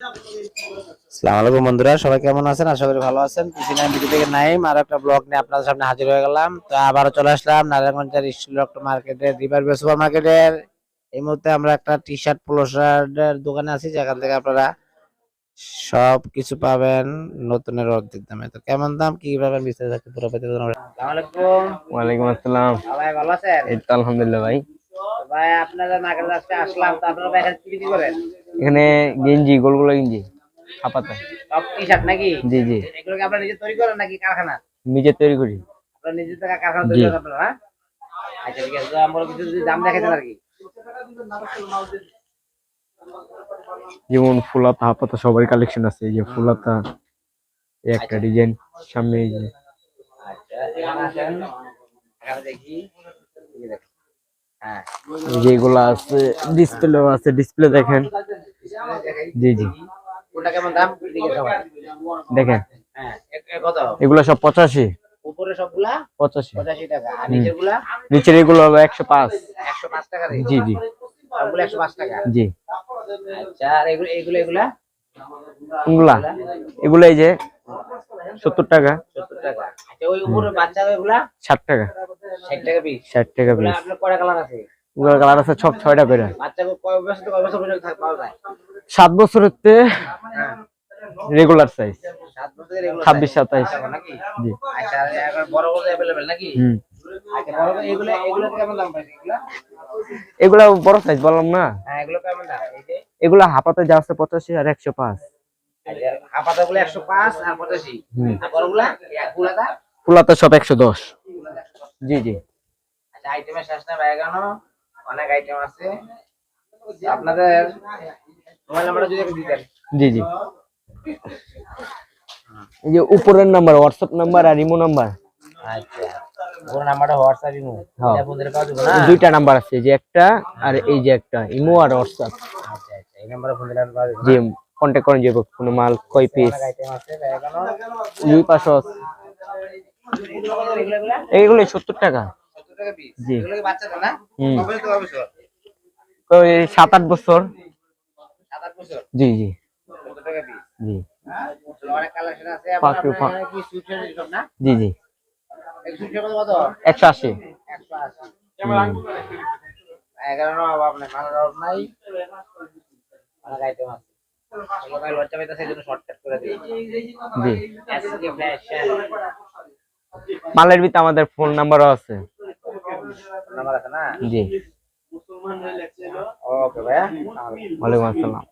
আসসালামু আলাইকুম বন্ধুরা সবাই কেমন আছেন? আশা করি ভালো আছেন। থেকে নাইম আর একটা ব্লগ নিয়ে আপনাদের সামনে হাজির হয়ে গেলাম। তো আবারও চলে আসলাম নারায়ণগঞ্জের স্টিল মার্কেটের রিভার বে সুপার মার্কেটের। এই মুহূর্তে আমরা একটা টি শার্ট পোলো শার্টের দোকানে আছি যেখান থেকে আপনারা সব কিছু পাবেন নতুনের অর্ধেক দামে। তো কেমন দাম কি পাবেন বিস্তারিত থাকতে পুরো পেতে আলাইকুম। ওয়ালাইকুম আসসালাম। ভাই ভালো আছেন? এই তো আলহামদুলিল্লাহ ভাই। ভাই আপনাদের মার্কেটে আসলাম তো আপনারা ভাই কি করেন? এখানে গেঞ্জি গোল গোলগোলা গেঞ্জি সব টি শার্ট নাকি? জি জি। এগুলো কি আপনারা নিজে তৈরি করেন নাকি কারখানা? নিজে তৈরি করি। আপনারা নিজে থেকে কারখানা তৈরি করেন আপনারা হ্যাঁ? আচ্ছা ঠিক আছে আমরা কিছু যদি দাম আর কি। যেমন ফুলাতা হাপাতা সবারই কালেকশন আছে। এই যে ফুলাতা একটা ডিজাইন সামনে এই যে। আচ্ছা দেখি। হ্যাঁ। এই আছে ডিসপ্লে আছে ডিসপ্লে দেখেন। জি জি। দেখেন। হ্যাঁ এগুলা সব পঁচাশি। উপরে সবগুলা? টাকা। আর নিচের এগুলো হলো জি জি। সবগুলো টাকা? জি। আচ্ছা আর এগুলো এগুলো? এগুলা। এই যে সত্তর টাকা। সত্তর টাকা। আচ্ছা ওই উপরে বাচ্চা এগুলা ষাট টাকা। ষাট টাকা পিস ষাট টাকা এগুলা পিস আপনার কয়টা কালার আছে? এগুলোর কালার আছে সব ছয়টা করে বাচ্চা কয় বছর থেকে কয় বছর পর্যন্ত থাক- পাওয়া যায়? সাত বছরের রেগুলার সাইজ বছরের এগুলো ছাব্বিশ সাতাইশ। নাকি? জি। আচ্ছা এখন বড় বড় অ্যাভেলেবেল নাকি? হুম। আচ্ছা বড় বড় এগুলো এগুলো কেমন দাম পাইছে এগুলো? এগুলা বড় সাইজ বললাম না। হ্যাঁ এগুলো কেমন দাম? এগুলা হাফাতে যা আছে পঁচাশি আর একশো পাঁচ। আচ্ছা হাফাতা গুলো একশো পাঁচ আর। আর বড়গুলা? ফুলাতে সব একশো দশ। জি জি। আচ্ছা আইটেমের শেষ না ব্যাগানো অনেক আইটেম আছে। আপনাদের মোবাইল নাম্বারটা যদি একটু দিতেন। জি জি। এই যে উপরের নাম্বার হোয়াটসঅ্যাপ নাম্বার আর ইমো নাম্বার। আচ্ছা ওর নাম্বারটা হোয়াটসঅ্যাপ ইমো হ্যাঁ। এটা বন্ধুদের কাছে দেবো না? দুইটা নাম্বার আছে যে একটা আর এই যে একটা ইমো আর হোয়াটসঅ্যাপ আচ্ছা আচ্ছা এই নাম্বারে ফোন দিলে পাওয়া যাবে জি কন্ট্যাক্ট করেন যাব কোনো মাল কয় পিস আইটেম আছে ব্যাগানো দুই পাঁচশো। এইগুলো সত্তর টাকা। 70 টাকা পিস জি। সাত আট বছর। জি জি। 70 টাকা পিস জি জি। জি একশো আশি। 180 হুম। এগারো না অভাব নাই মালের অভাব নাই অনেক আইটেম আছে এগুলো ভাই লজ্জা পাইতেছে শর্টকাট করে দিই মালের ভিতরে আমাদের ফোন নাম্বারও আছে। নাম্বার আছে না? জি। ওকে ভাইয়া ওয়ালাইকুম আসসালাম।